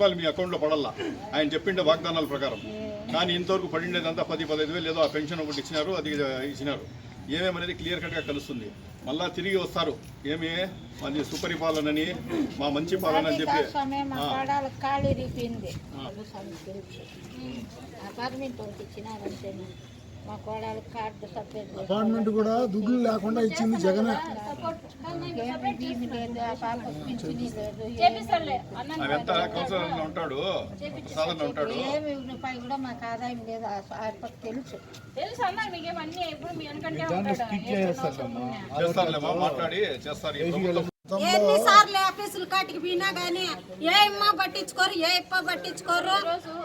రూపాయలు మీ అకౌంట్లో పడల్లా ఆయన చెప్పిండే వాగ్దానాల ప్రకారం కానీ ఇంతవరకు పడిండేదంతా పది పదహైదు వేలు ఏదో ఆ పెన్షన్ ఒకటి ఇచ్చినారు అది ఇచ్చినారు ఏమేమనేది క్లియర్ కట్గా కలుస్తుంది మళ్ళా తిరిగి వస్తారు ఏమి అది సుపరిపాలనని మా మంచి పాలన అని చెప్పి అపార్ట్మెంట్ కూడా దుడ్లు లేకుండా ఇచ్చింది జగన్. ఉంటాడు. సాధన ఉంటాడు. ఏమి రూపాయి కూడా మాకు ఆదాయం లేదు. తెలుసు. తెలుసు అన్న మీకేమన్నీ ఎప్పుడు మీ ఎన్నిసార్లు ఆఫీసులు కాటికి పోయినా గానీ ఏ ఇమ్మ పట్టించుకోరు ఏ ఇప్ప పట్టించుకోరు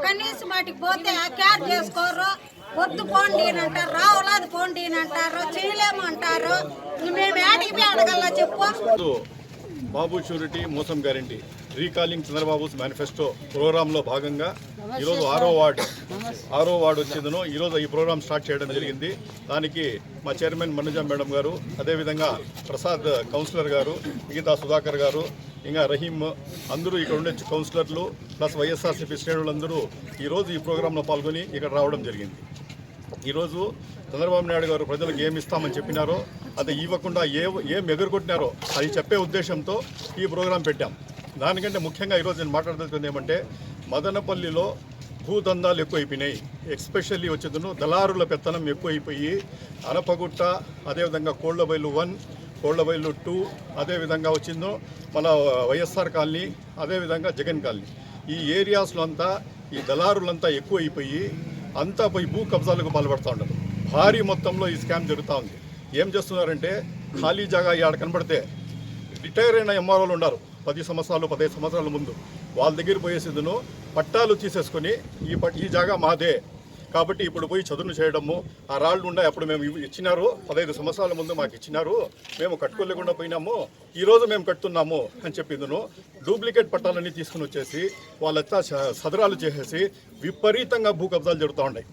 కనీసం వాటికి పోతే క్యార్ చేసుకోరు. వద్దు పోండి అంటారు రావులాది పోండి అంటారు చేయలేము అంటారు. మేము ఏడికి పోయి అడగల్లా చెప్పు. బాబు షూరిటీ మోసం గ్యారంటీ. రీకాలింగ్ చంద్రబాబు మేనిఫెస్టో ప్రోగ్రాంలో భాగంగా ఈరోజు ఆరో వార్డు. ఆరో వార్డు వచ్చిందను ఈరోజు ఈ ప్రోగ్రాం స్టార్ట్ చేయడం జరిగింది. దానికి మా చైర్మన్ మనుజా మేడం గారు అదేవిధంగా ప్రసాద్ కౌన్సిలర్ గారు మిగతా సుధాకర్ గారు ఇంకా రహీం అందరూ ఇక్కడ ఉండే కౌన్సిలర్లు ప్లస్ వైఎస్ఆర్సీపీ శ్రేణులందరూ ఈరోజు ఈ ప్రోగ్రాంలో పాల్గొని ఇక్కడ రావడం జరిగింది. ఈరోజు చంద్రబాబు నాయుడు గారు ప్రజలకు ఏమి ఇస్తామని చెప్పినారో అది ఇవ్వకుండా ఏ ఏం ఎగురుకుంటున్నారో అది చెప్పే ఉద్దేశంతో ఈ ప్రోగ్రాం పెట్టాం. దానికంటే ముఖ్యంగా ఈరోజు నేను మాట్లాడదలుచుకుంది ఏమంటే మదనపల్లిలో భూదందాలు ఎక్కువైపోయినాయి. ఎక్స్పెషల్లీ వచ్చేదను దళారుల పెత్తనం ఎక్కువైపోయి అనపగుట్ట అదేవిధంగా కోళ్ళబైలు వన్ కోళ్ళబైలు టూ అదేవిధంగా వచ్చిందో మన వైఎస్ఆర్ కాలనీ అదేవిధంగా జగన్ కాలనీ. ఈ ఏరియాస్లో అంతా ఈ దళారులంతా ఎక్కువైపోయి అంతా పోయి భూ కబ్జాలకు పాల్పడుతూ ఉండరు భారీ మొత్తంలో ఈ స్కామ్ జరుగుతూ ఉంది. ఏం చేస్తున్నారంటే ఖాళీ జాగా ఆడ కనబడితే రిటైర్ అయిన ఎంఆర్ఓలు ఉన్నారు పది సంవత్సరాలు పదహైదు సంవత్సరాల ముందు. వాళ్ళ దగ్గర పోయేసేదును పట్టాలు తీసేసుకొని ఈ పట్ ఈ జాగా మాదే. కాబట్టి ఇప్పుడు పోయి చదువును చేయడము ఆ రాళ్ళు ఉన్నాయి అప్పుడు మేము ఇచ్చినారు పదహైదు సంవత్సరాల ముందు మాకు ఇచ్చినారు మేము కట్టుకోలేకుండా పోయినాము ఈరోజు మేము కట్టుతున్నాము అని చెప్పిందును. డూప్లికేట్ పట్టాలన్నీ తీసుకుని వచ్చేసి వాళ్ళంతా సదరాలు చేసేసి విపరీతంగా భూ కబ్జాలు జరుగుతూ ఉన్నాయి.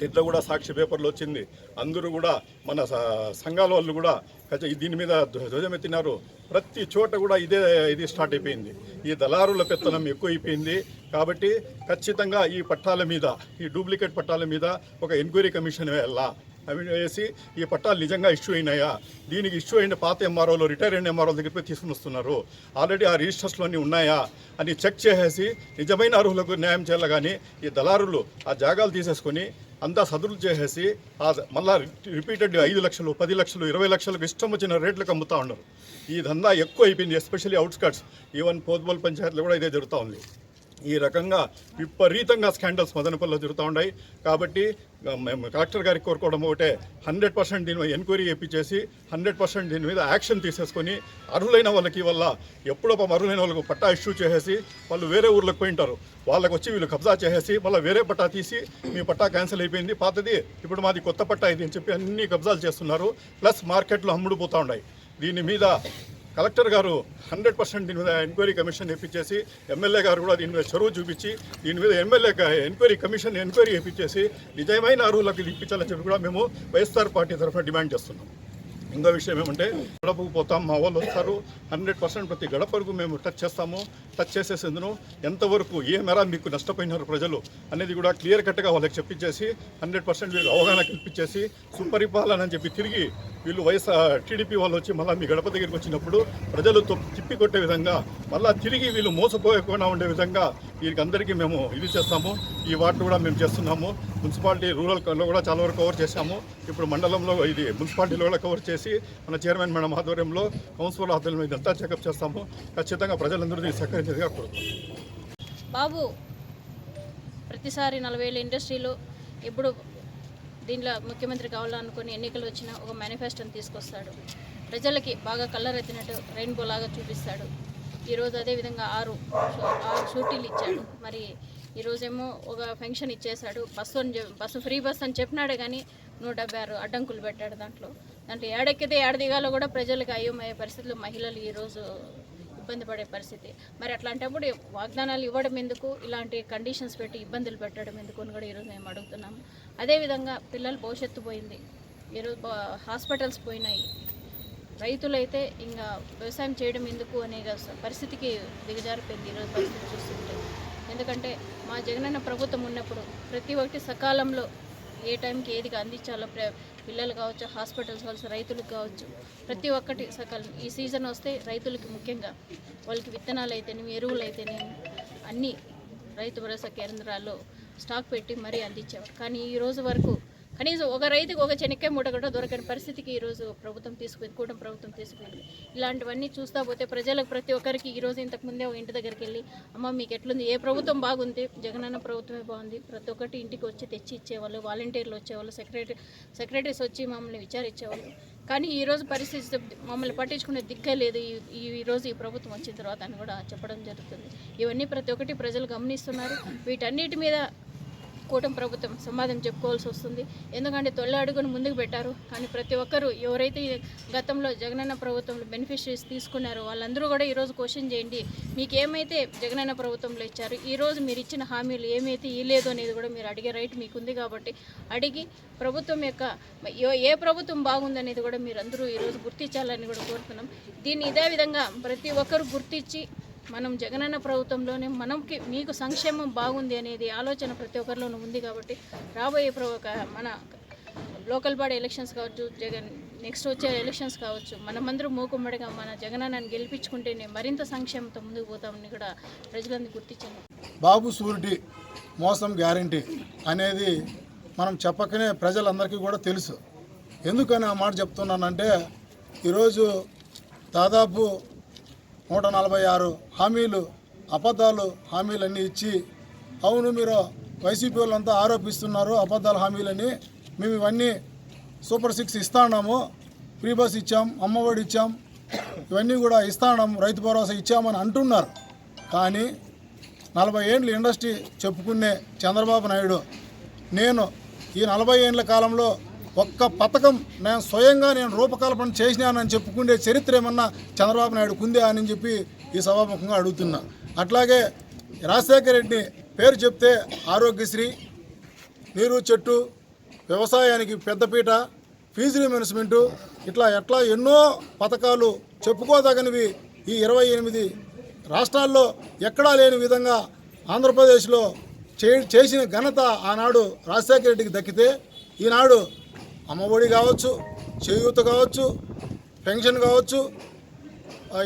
దీంట్లో కూడా సాక్షి పేపర్లు వచ్చింది. అందరూ కూడా మన సంఘాల వాళ్ళు కూడా దీని మీద ధ్వ- ధ్వజమెత్తినారు. ప్రతి చోట కూడా ఇదే ఇది స్టార్ట్ అయిపోయింది. ఈ దళారుల పెత్తనం ఎక్కువైపోయింది. కాబట్టి ఖచ్చితంగా ఈ పట్టాల మీద ఈ డూప్లికేట్ పట్టాల మీద ఒక ఎంక్వైరీ కమిషన్ వెళ్ళా అవి వేసి ఈ పట్టాలు నిజంగా ఇష్యూ అయినాయా? దీనికి ఇష్యూ అయిన పాత ఎంఆర్ఓలు రిటైర్ అయిన ఎంఆర్ఓ దగ్గర తీసుకుని వస్తున్నారు ఆల్రెడీ ఆ రిజిస్టర్స్లోని ఉన్నాయా? అని చెక్ చేసేసి నిజమైన అర్హులకు న్యాయం చేయాలి? కానీ ఈ దళారులు ఆ జాగాలు తీసేసుకొని అంతా సదులు చేసేసి ఆ మళ్ళా రిపీటెడ్ ఐదు లక్షలు పది లక్షలు ఇరవై లక్షలకు ఇష్టం వచ్చిన రేట్లకు అమ్ముతా ఉన్నారు. ఈ దందా ఎక్కువ అయిపోయింది ఎస్పెషల్లీ అవుట్స్కట్స్ ఈవెన్ పోతుబల్ పంచాయతీలో కూడా ఇదే జరుగుతూ ఉంది. ఈ రకంగా విపరీతంగా స్కాండల్స్ మదనపల్లిలో జరుగుతూ ఉన్నాయి. కాబట్టి మేము కలెక్టర్ గారికి కోరుకోవడం ఒకటే. హండ్రెడ్ పర్సెంట్ దీని మీద ఎంక్వైరీ చేపించేసి హండ్రెడ్ పర్సెంట్ దీని మీద యాక్షన్ తీసేసుకొని అర్హులైన వాళ్ళకి వల్ల ఎప్పుడో అర్హులైన వాళ్ళకు పట్టా ఇష్యూ చేసేసి వాళ్ళు వేరే ఊర్లకు పోయింటారు. వాళ్ళకి వచ్చి వీళ్ళు కబ్జా చేసేసి మళ్ళీ వేరే పట్టా తీసి మీ పట్టా క్యాన్సిల్ అయిపోయింది. పాతది ఇప్పుడు మాది కొత్త పట్టా ఇది అని చెప్పి అన్ని కబ్జాలు చేస్తున్నారు. ప్లస్ మార్కెట్లో అమ్ముడుపోతూ ఉన్నాయి. దీని మీద కలెక్టర్ గారు హండ్రెడ్ పర్సెంట్ దీని మీద ఎంక్వైరీ కమిషన్ ఇప్పించేసి ఎమ్మెల్యే గారు కూడా దీని మీద చొరవ చూపించి దీని మీద ఎమ్మెల్యే ఎంక్వైరీ కమిషన్ ఎంక్వైరీ ఇప్పించేసి నిజమైన అర్హులకు ఇప్పించాలని చెప్పి కూడా మేము వైఎస్ఆర్ పార్టీ తరఫున డిమాండ్ చేస్తున్నాం. ఇంకో విషయం ఏమంటే గడపకు పోతాం మా వాళ్ళు వస్తారు. హండ్రెడ్ పర్సెంట్ ప్రతి గడపకు మేము టచ్ చేస్తాము. టచ్ చేసేసేందును ఎంతవరకు ఏ మేర మీకు నష్టపోయినారు ప్రజలు అనేది కూడా క్లియర్ కట్గా వాళ్ళకి చెప్పించేసి హండ్రెడ్ పర్సెంట్ వీళ్ళకి అవగాహన కల్పించేసి సుపరిపాలన అని చెప్పి తిరిగి వీళ్ళు వైఎస్ఆర్ టీడీపీ వాళ్ళు వచ్చి మళ్ళీ మీ గడప దగ్గరికి వచ్చినప్పుడు ప్రజలు తిప్పి కొట్టే విధంగా మళ్ళీ తిరిగి వీళ్ళు మోసపోయకుండా ఉండే విధంగా వీళ్ళకందరికీ అందరికీ మేము ఇది చేస్తాము. ఈ వార్డు కూడా మేము చేస్తున్నాము. మున్సిపాలిటీ రూరల్లో కూడా చాలా వరకు కవర్ చేశాము. ఇప్పుడు మండలంలో ఇది మున్సిపాలిటీలో కూడా కవర్ చేసి మన చైర్మన్ మేడం ఆధ్వర్యంలో కౌన్సిలర్ ఆధ్వర్యంలో ఇదంతా చెకప్ చేస్తాము. ఖచ్చితంగా ప్రజలందరూ దీన్ని సహకరించేదిగా కోరుతున్నాం బాబు ప్రతిసారి నలభై ఏళ్ళ ఇండస్ట్రీలో ఇప్పుడు దీనిలో ముఖ్యమంత్రి కావాలనుకుని ఎన్నికలు వచ్చినా ఒక మేనిఫెస్టోని తీసుకొస్తాడు. ప్రజలకి బాగా కలర్ ఎత్తినట్టు రెయిన్బో లాగా చూపిస్తాడు. ఈరోజు అదేవిధంగా ఆరు ఆరు షూటీలు ఇచ్చాడు. మరి ఈరోజేమో ఒక ఫంక్షన్ ఇచ్చేశాడు. బస్సు అని బస్సు ఫ్రీ బస్సు అని చెప్పినాడే కానీ నూట డెబ్బై ఆరు అడ్డంకులు పెట్టాడు దాంట్లో. దాంట్లో ఏడెక్కితే ఏడ దిగాలో కూడా ప్రజలకు అయ్యమయ్యే పరిస్థితులు మహిళలు ఈరోజు ఇబ్బంది పడే పరిస్థితి. మరి అట్లాంటప్పుడు వాగ్దానాలు ఇవ్వడం ఎందుకు? ఇలాంటి కండిషన్స్ పెట్టి ఇబ్బందులు పెట్టడం ఎందుకు అని కూడా ఈరోజు మేము అడుగుతున్నాము. అదేవిధంగా పిల్లల భవిష్యత్తు పోయింది. ఈరోజు హాస్పిటల్స్ పోయినాయి. రైతులైతే ఇంకా వ్యవసాయం చేయడం ఎందుకు అనే పరిస్థితికి దిగజారిపోయింది ఈరోజు పరిస్థితి చూస్తుంటే. ఎందుకంటే మా జగనన్న ప్రభుత్వం ఉన్నప్పుడు ప్రతి ఒక్కటి సకాలంలో ఏ టైంకి ఏది అందించాలో ప్ర పిల్లలు కావచ్చు హాస్పిటల్స్ కావచ్చు రైతులకు కావచ్చు ప్రతి ఒక్కటి సకాలం. ఈ సీజన్ వస్తే రైతులకి ముఖ్యంగా వాళ్ళకి విత్తనాలు అయితేనేమి ఎరువులు అయితేనేమి అన్నీ రైతు భరోసా కేంద్రాల్లో స్టాక్ పెట్టి మరీ అందించేవారు. కానీ ఈ రోజు వరకు కనీసం ఒక రైతుకు ఒక చెనక్కాయ మూట కూడా దొరకని పరిస్థితికి ఈరోజు ప్రభుత్వం తీసుకుంది కూటమి ప్రభుత్వం తీసుకుంది. ఇలాంటివన్నీ చూస్తా పోతే ప్రజలకు ప్రతి ఒక్కరికి ఈరోజు ఇంతకుముందే ఒక ఇంటి దగ్గరికి వెళ్ళి అమ్మ మీకు ఎట్లుంది? ఏ ప్రభుత్వం బాగుంది? జగనన్న ప్రభుత్వమే బాగుంది. ప్రతి ఒక్కటి ఇంటికి వచ్చి తెచ్చి ఇచ్చేవాళ్ళు వాలంటీర్లు వచ్చేవాళ్ళు సెక్రటరీ సెక్రటరీస్ వచ్చి మమ్మల్ని విచారించేవాళ్ళు. కానీ ఈరోజు పరిస్థితి మమ్మల్ని పట్టించుకునే దిక్కే లేదు ఈ ఈరోజు ఈ ఈ ప్రభుత్వం వచ్చిన తర్వాత అని కూడా చెప్పడం జరుగుతుంది. ఇవన్నీ ప్రతి ఒక్కటి ప్రజలు గమనిస్తున్నారు. వీటన్నిటి మీద కూటమి ప్రభుత్వం సమాధానం చెప్పుకోవాల్సి వస్తుంది. ఎందుకంటే తొలి అడుగును ముందుకు పెట్టారు. కానీ ప్రతి ఒక్కరు ఎవరైతే గతంలో జగనన్న ప్రభుత్వంలో బెనిఫిషరీస్ తీసుకున్నారో వాళ్ళందరూ కూడా ఈరోజు క్వశ్చన్ చేయండి. మీకు ఏమైతే జగనన్న ప్రభుత్వంలో ఇచ్చారు ఈరోజు మీరు ఇచ్చిన హామీలు ఏమైతే ఇవ్వలేదు అనేది కూడా మీరు అడిగే రైట్ మీకు ఉంది కాబట్టి అడిగి ప్రభుత్వం యొక్క ఏ- ప్రభుత్వం ప్రభుత్వం బాగుందనేది కూడా మీరు అందరూ ఈరోజు గుర్తించాలని కూడా కోరుతున్నాం. దీన్ని ఇదే విధంగా ప్రతి ఒక్కరు గుర్తించి మనం జగనన్న ప్రభుత్వంలోనే మనకి మీకు సంక్షేమం బాగుంది అనేది ఆలోచన ప్రతి ఒక్కరిలోనూ ఉంది కాబట్టి రాబోయే ప్ర- మన లోకల్ బాడీ ఎలక్షన్స్ కావచ్చు జగన్ నెక్స్ట్ వచ్చే ఎలక్షన్స్ కావచ్చు మనమందరూ మూకుమ్మడిగా మన జగనన్నని గెలిపించుకుంటేనే మరింత సంక్షేమంతో ముందుకు పోతామని కూడా ప్రజలందరూ గుర్తించారు బాబు సూరిటీ మోసం గ్యారంటీ అనేది మనం చెప్పకనే ప్రజలందరికీ కూడా తెలుసు. ఎందుకని ఆ మాట చెప్తున్నానంటే ఈరోజు దాదాపు నూట నలభై ఆరు హామీలు అబద్ధాలు హామీలన్నీ ఇచ్చి అవును మీరు వైసీపీ వాళ్ళంతా ఆరోపిస్తున్నారు అబద్ధాల హామీలని. మేము ఇవన్నీ సూపర్ సిక్స్ ఇస్తాన్నాము. ఫ్రీ బస్ ఇచ్చాం అమ్మఒడి ఇచ్చాం. ఇవన్నీ కూడా ఇస్తాన్నాం రైతు భరోసా ఇచ్చామని అంటున్నారు. కానీ నలభై ఏండ్ల ఇండస్ట్రీ చెప్పుకునే చంద్రబాబు నాయుడు నేను ఈ నలభై ఏండ్ల కాలంలో ఒక్క పథకం నేను స్వయంగా నేను రూపకల్పన చేసినానని చెప్పుకునే చరిత్ర ఏమన్నా చంద్రబాబు నాయుడుకు కుందే అని చెప్పి ఈ సభాముఖంగా అడుగుతున్నా. అట్లాగే రాజశేఖర రెడ్డి పేరు చెప్తే ఆరోగ్యశ్రీ నీరు చెట్టు వ్యవసాయానికి పెద్దపీట ఫీజు రిమెన్స్మెంటు ఇట్లా ఎట్లా ఎన్నో పథకాలు చెప్పుకోదగనివి ఈ ఇరవై ఎనిమిది రాష్ట్రాల్లో ఎక్కడా లేని విధంగా ఆంధ్రప్రదేశ్లో చే చేసిన ఘనత ఆనాడు రాజశేఖర రెడ్డికి దక్కితే ఈనాడు అమ్మఒడి కావచ్చు చేయూత కావచ్చు పెన్షన్ కావచ్చు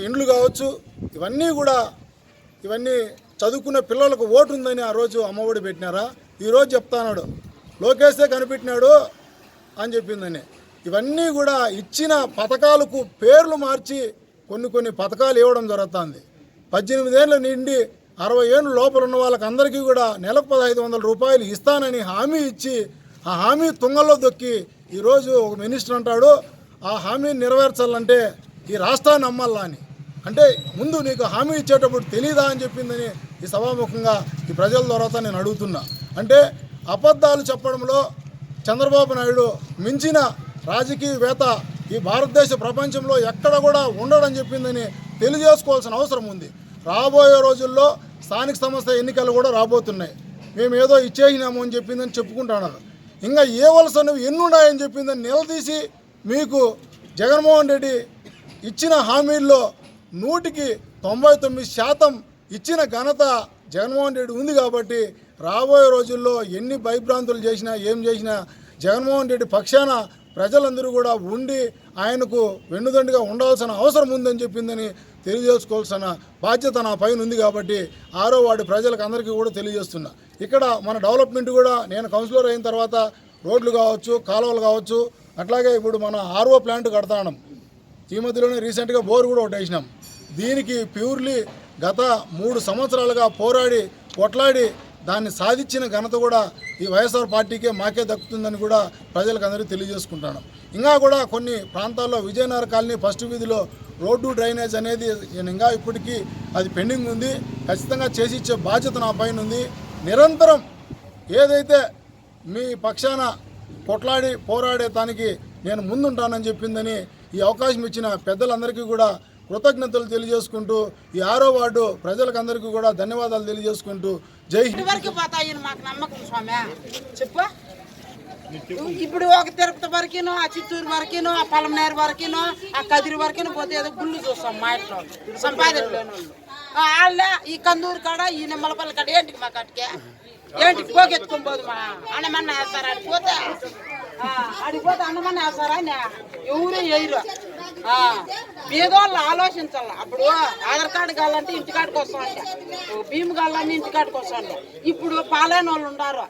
ఇండ్లు కావచ్చు ఇవన్నీ కూడా ఇవన్నీ చదువుకున్న పిల్లలకు ఓటు ఉందని ఆ రోజు అమ్మఒడి పెట్టినారా? ఈరోజు చెప్తాన్నాడు లోకేశే కనిపెట్టినాడు అని చెప్పిందని. ఇవన్నీ కూడా ఇచ్చిన పథకాలకు పేర్లు మార్చి కొన్ని కొన్ని పథకాలు ఇవ్వడం జరుగుతుంది. పద్దెనిమిదేళ్ళ నిండి అరవై ఏళ్ళు లోపల ఉన్న వాళ్ళకి అందరికీ కూడా నెలకు పదహైదు వందల రూపాయలు ఇస్తానని హామీ ఇచ్చి ఆ హామీ తుంగల్లో దొక్కి ఈరోజు ఒక మినిస్టర్ అంటాడు ఆ హామీని నెరవేర్చాలంటే ఈ రాష్ట్రాన్ని నమ్మాలా అని. అంటే ముందు నీకు హామీ ఇచ్చేటప్పుడు తెలీదా అని చెప్పిందని ఈ సభాముఖంగా ఈ ప్రజల ద్వారా నేను అడుగుతున్నా. అంటే అబద్ధాలు చెప్పడంలో చంద్రబాబు నాయుడు మించిన రాజకీయవేత్త ఈ భారతదేశ ప్రపంచంలో ఎక్కడ కూడా ఉండడని చెప్పిందని తెలియజేసుకోవాల్సిన అవసరం ఉంది. రాబోయే రోజుల్లో స్థానిక సంస్థ ఎన్నికలు కూడా రాబోతున్నాయి. మేము ఏదో ఇచ్చేసినాము అని చెప్పిందని చెప్పుకుంటున్నారు ఇంకా ఏ వలసనవి ఎన్ని ఉన్నాయని చెప్పిందని నిలదీసి మీకు జగన్మోహన్ రెడ్డి ఇచ్చిన హామీల్లో నూటికి తొంభై తొమ్మిది శాతం ఇచ్చిన ఘనత జగన్మోహన్ రెడ్డి ఉంది కాబట్టి రాబోయే రోజుల్లో ఎన్ని భయభ్రాంతులు చేసినా ఏం చేసినా జగన్మోహన్ రెడ్డి పక్షాన ప్రజలందరూ కూడా ఉండి ఆయనకు వెన్నుదండుగా ఉండాల్సిన అవసరం ఉందని చెప్పిందని తెలియజేసుకోవాల్సిన బాధ్యత నా పైన ఉంది కాబట్టి ఆరో వాడి ప్రజలకు అందరికీ కూడా తెలియజేస్తున్నా. ఇక్కడ మన డెవలప్మెంట్ కూడా నేను కౌన్సిలర్ అయిన తర్వాత రోడ్లు కావచ్చు కాలువలు కావచ్చు అట్లాగే ఇప్పుడు మన ఆర్ఓ ప్లాంట్ కడతాం ఈ మధ్యలోనే రీసెంట్గా బోర్ కూడా ఒకటి వేసినాం దీనికి ప్యూర్లీ గత మూడు సంవత్సరాలుగా పోరాడి కొట్లాడి దాన్ని సాధించిన ఘనత కూడా ఈ వైఎస్ఆర్ పార్టీకే మాకే దక్కుతుందని కూడా ప్రజలకు అందరికీ తెలియజేసుకుంటాను ఇంకా కూడా కొన్ని ప్రాంతాల్లో విజయనగర కాలనీ ఫస్ట్ వీధిలో రోడ్డు డ్రైనేజ్ అనేది నేను ఇంకా ఇప్పటికీ అది పెండింగ్ ఉంది. ఖచ్చితంగా చేసి ఇచ్చే బాధ్యత నా పైన ఉంది. నిరంతరం ఏదైతే మీ పక్షాన కొట్లాడి పోరాడే దానికి నేను ముందుంటానని చెప్పిందని ఈ అవకాశం ఇచ్చిన పెద్దలందరికీ కూడా కృతజ్ఞతలు తెలియజేసుకుంటూ ఈ ఆరో వార్డు ప్రజలకందరికీ కూడా ధన్యవాదాలు తెలియజేసుకుంటూ జై వరకు పోతాయని మాకు నమ్మకం స్వామి. చెప్పు. ఇప్పుడు ఒక తిరుపతి వరకును ఆ చిత్తూరు వరకును ఆ పలమనేరు వరకును ఆ కదిరి వరకును పోతే ఏదో గుళ్ళు చూస్తాం మా ఇంట్లో. సంపాదన లేని వాళ్ళు వాళ్ళ ఈ కందూరు కాడ ఈ నిమ్మలపల్లి కాడ ఏంటికి మా కట్టుకే ఏంటికి పోగెత్తుకొని పోదు మా అన్నమన్న వేస్తారా? అడిగిపోతే అడిగిపోతే అన్నమన్న వేస్తారా? నే? ఎవరు వేయరు. పేదోళ్ళు ఆలోచించాలి. అప్పుడు ఆధార్ కార్డు కావాలంటే ఇంటికాడికి వస్తాంటే భీము కావాలంటే ఇంటికాడికి వస్తామండి ఇప్పుడు పాలైన వాళ్ళు ఉన్నారు